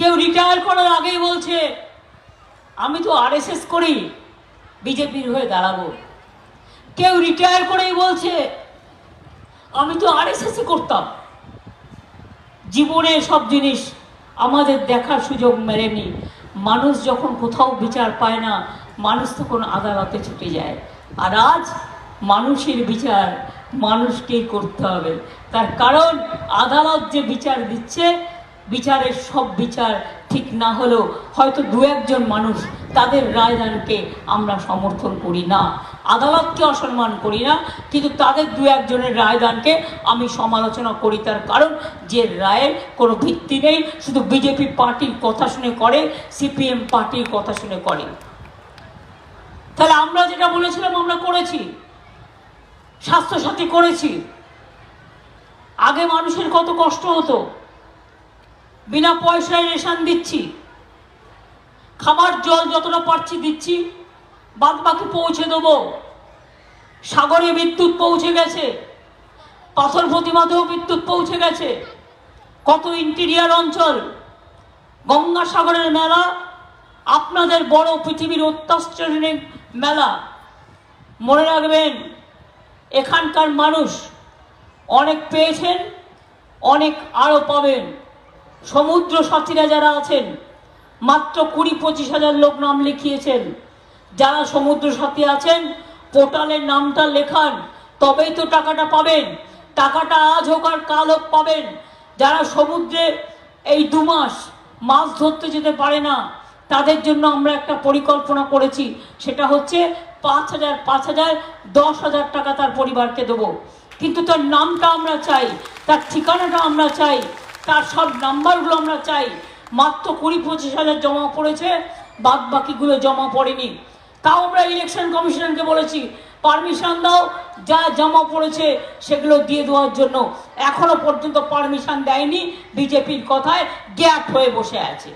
কেউ রিটায়ার করার আগেই বলছে, আমি তো আরএসএস করি, বিজেপির হয়ে দাঁড়াবো। কেউ রিটায়ার করেই বলছে, আমি তো আরএসএস করতাম। জীবনে সব জিনিস আমাদের দেখার সুযোগ মেলেনি। মানুষ যখন কোথাও বিচার পায় না, মানুষ তখন আদালতে ছুটে যায়। আর আজ মানুষের বিচার মানুষকেই করতে হবে। তার কারণ আদালত যে বিচার দিচ্ছে বিচারের সব বিচার ঠিক না হলেও হয়তো দু একজন মানুষ তাদের রায়দানকে আমরা সমর্থন করি না। আদালতকে অসম্মান করি না, কিন্তু তাদের দু একজনের রায়দানকে আমি সমালোচনা করি তার কারণ যে রায়ের কোনো ভিত্তি নেই, শুধু বিজেপি পার্টির কথা শুনে করে, সিপিএম পার্টির কথা শুনে করে। তাহলে আমরা যেটা বলেছিলাম আমরা করেছি। স্বাস্থ্যসাথী করেছি। আগে মানুষের কত কষ্ট হতো? বিনা পয়সায় রেশন দিচ্ছি। খাবার জল যতটা পারছি দিচ্ছি বাদ বাকি পৌঁছে দেবো। সাগরে বিদ্যুৎ পৌঁছে গেছে, পাথর প্রতিমাতেও বিদ্যুৎ পৌঁছে গেছে। কত ইন্টিরিয়ার অঞ্চল, গঙ্গাসাগরের মেলা, আপনাদের বড় পৃথিবীর অত্যাশ্চর্যের মেলা। মনে রাখবেন, এখানকার মানুষ অনেক পেয়েছেন, অনেক আরও পাবেন। সমুদ্র সাথীরা যারা আছেন, মাত্র কুড়ি পঁচিশ হাজার লোক নাম লিখিয়েছেন। যারা সমুদ্র সাথী আছেন, পোর্টালের নামটা লেখান, তবেই তো টাকাটা পাবেন। টাকাটা আজ হোক আর কাল হোক পাবেন। যারা সমুদ্রে এই দু মাস মাছ ধরতে যেতে পারে না, তাদের জন্য আমরা একটা পরিকল্পনা করেছি। সেটা হচ্ছে পাঁচ হাজার পাঁচ হাজার, দশ হাজার টাকা তার পরিবারকে দেবো। কিন্তু তার নামটা আমরা চাই, তার ঠিকানাটা আমরা চাই। তার সব নাম্বারগুলো আমরা চাই। মাত্র কুড়ি পঁচিশ হাজার জমা পড়েছে বাদ বাকিগুলো জমা পড়েনি। তাও আমরা ইলেকশন কমিশনকে বলেছি পারমিশন দাও, যা জমা পড়েছে সেগুলো দিয়ে দেওয়ার জন্য। এখনও পর্যন্ত পারমিশন দেয়নি, বিজেপির কথায় গ্যাপ হয়ে বসে আছে।